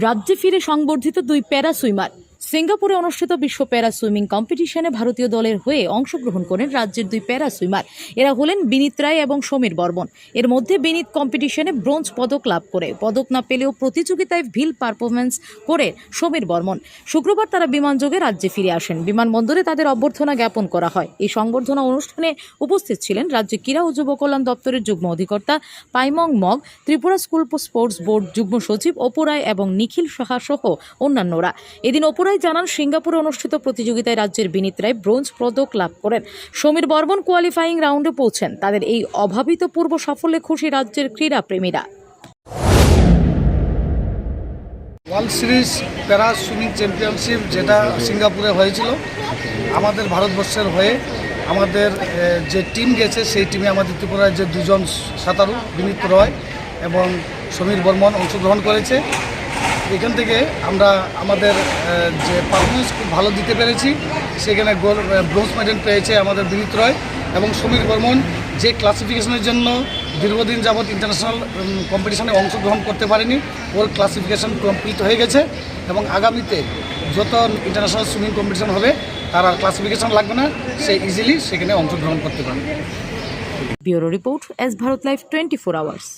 রাজ্যে ফিরে সংবর্ধিত দুই প্যারা সুইমার সিঙ্গাপুরে অনুষ্ঠিত বিশ্ব প্যারা সুইমিং কম্পিটিশনে ভারতীয় দলের হয়ে অংশগ্রহণ করেন রাজ্যের দুই প্যারা সুইমার। এরা হলেন বিনীত রায় এবং সমীর বর্মন। এর মধ্যে বিনীত কম্পিটিশনে ব্রোঞ্জ পদক লাভ করে। পদক না পেলেও প্রতিযোগিতায় ভিল পারফরমেন্স করে সমীর বর্মন। শুক্রবার তারা বিমানযোগে রাজ্যে ফিরে আসেন। বিমানবন্দরে তাদের অভ্যর্থনা জ্ঞাপন করা হয়। এই সংবর্ধনা অনুষ্ঠানে উপস্থিত ছিলেন রাজ্য ক্রীড়া ও যুব কল্যাণ দপ্তরের যুগ্ম অধিকর্তা Paimong Mog, Tripura school sports board যুগ্ম সচিব অপুরায় এবং নিখিল সাহা সহ অন্যান্যরা। এদিন অপুরায় জানান সিঙ্গাপুরে অনুষ্ঠিত প্রতিযোগিতায় রাজ্যের বিনীত রায় ব্রোঞ্জ পদক লাভ করেন। সমীর বর্মন কোয়ালিফাইং রাউন্ডে পৌঁছেন। তাদের এই অভাবিত পূর্ব সাফল্যে খুশি রাজ্যের ক্রীড়া প্রেমীরা। World series para swimming championship যেটা সিঙ্গাপুরে হয়েছিল, আমাদের ভারতবর্ষের হয়ে আমাদের যে টিম গেছে, সেই টিমে আমাদের ত্রিপুরার যে দুজন সাঁতারু বিনীত রয় এবং সমীর বর্মন অংশগ্রহণ করেছে। এখান থেকে আমরা আমাদের যে পারফরমেন্স খুব ভালো দিতে পেরেছি, সেখানে গোল ব্রোঞ্জ মেডেল পেয়েছে আমাদের বিনীত রয় এবং সমীর বর্মন, যে ক্লাসিফিকেশনের জন্য দীর্ঘদিন যাবৎ ইন্টারন্যাশনাল কম্পিটিশনে অংশগ্রহণ করতে পারেনি, ওর ক্লাসিফিকেশন কমপ্লিট হয়ে গেছে এবং আগামীতে যত ইন্টারন্যাশনাল সুইমিং কম্পিটিশন হবে, তার আর ক্লাসিফিকেশন লাগবে না, সে ইজিলি সেখানে অংশগ্রহণ করতে পারবে। Bureau report S Bharat live twenty four hours.